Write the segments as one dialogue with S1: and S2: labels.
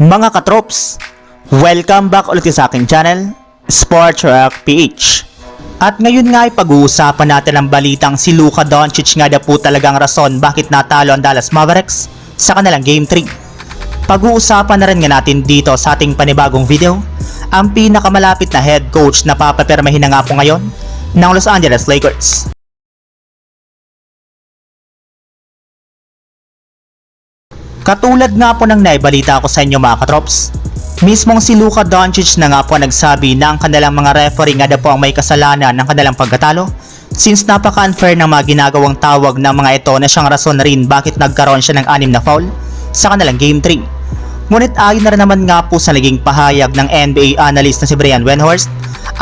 S1: Mga katrops, welcome back ulit sa aking channel, Sports Rock PH. At ngayon nga ay pag-uusapan natin ang balitang si Luka Doncic nga na po talagang rason bakit natalo ang Dallas Mavericks sa kanilang Game 3. Pag-uusapan na rin nga natin dito sa ating panibagong video, ang pinakamalapit na head coach na papapirmahin na nga po ngayon ng Los Angeles Lakers. Katulad nga po ng naibalita ko sa inyo mga katrops, mismong si Luka Doncic na nga po nagsabi na ang kanilang mga referee nga daw po ang may kasalanan ng kanilang pagkatalo since napaka-unfair ng mga ginagawang tawag ng mga ito na siyang rason rin bakit nagkaroon siya ng anim na foul sa kanilang Game 3. Ngunit ayon na rin naman nga po sa naging pahayag ng NBA analyst na si Brian Wenhorst,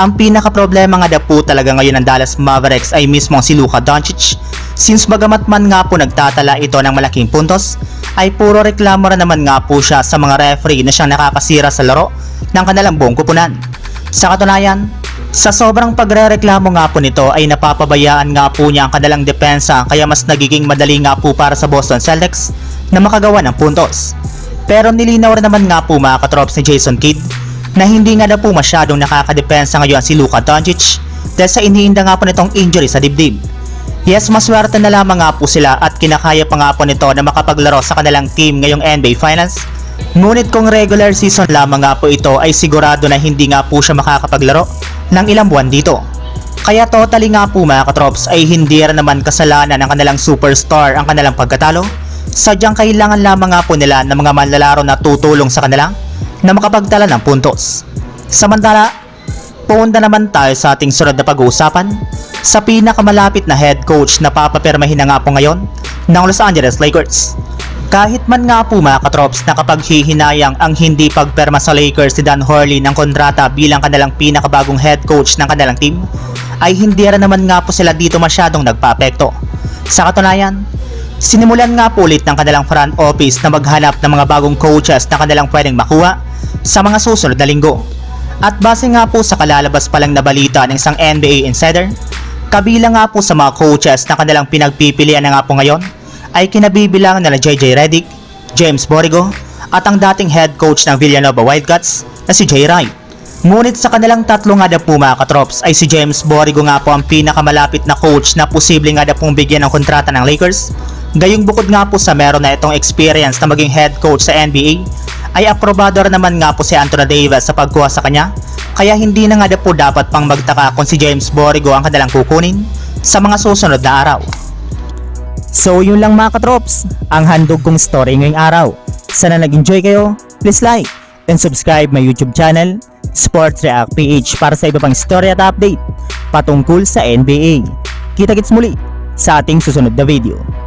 S1: ang pinaka-problema nga daw po talaga ngayon ng Dallas Mavericks ay mismong si Luka Doncic since bagamat man nga po nagtatala ito ng malaking puntos, ay puro reklamo rin naman nga po siya sa mga referee na siyang nakakasira sa laro ng kanilang buong kupunan. Sa katunayan, sa sobrang pagrereklamo nga po nito ay napapabayaan nga po niya ang kanilang depensa kaya mas nagiging madali nga po para sa Boston Celtics na makagawa ng puntos. Pero nilinaw rin naman nga po mga katrops ni Jason Kidd na hindi nga na po masyadong nakakadepensa ngayon si Luka Doncic dahil sa iniinda nga po nitong injury sa dibdib. Yes, maswerte na lamang nga po sila at kinakaya pa nga po nito na makapaglaro sa kanilang team ngayong NBA Finals. Ngunit kung regular season lamang nga po ito ay sigurado na hindi nga po siya makakapaglaro ng ilang buwan dito. Kaya totally nga po mga katrops ay hindi rin naman kasalanan ng kanilang superstar ang kanilang pagkatalo. Sadyang kailangan lamang nga po nila ng mga manlalaro na tutulong sa kanila na makapagtala ng puntos. Samantala, punta naman tayo sa ating sunod na pag-uusapan sa pinakamalapit na head coach na papapirmahin na nga po ngayon ng Los Angeles Lakers. Kahit man nga po mga katrops na kapag hihinayang ang hindi pagperma sa Lakers si Dan Horley ng kontrata bilang kanilang pinakabagong head coach ng kanilang team, ay hindi rin naman nga po sila dito masyadong nagpapekto. Sa katunayan, sinimulan nga po ulit ng kanilang front office na maghanap ng mga bagong coaches na kanilang pwedeng makuha sa mga susunod na linggo. At base nga po sa kalalabas pa lang na balita ng isang NBA insider, kabilang nga po sa mga coaches na kanilang pinagpipilian na nga po ngayon ay kinabibilangan nila JJ Redick, James Borigo at ang dating head coach ng Villanova Wildcats na si Jay Wright. Ngunit sa kanilang tatlo nga daw po mga katrops ay si James Borigo nga po ang pinakamalapit na coach na posible nga daw pong bigyan ng kontrata ng Lakers. Gayong bukod nga po sa meron na itong experience na maging head coach sa NBA, ay aprobado naman nga po si Anthony Davis sa pagkuha sa kanya, kaya hindi na nga po dapat pang magtaka kung si James Borigo ang kanilang kukunin sa mga susunod na araw. So yun lang mga katrops, ang handog kong story ngayong araw. Sana nag-enjoy kayo, please like and subscribe my YouTube channel, Sports React PH para sa iba pang story at update patungkol sa NBA. Kita-kits muli sa ating susunod na video.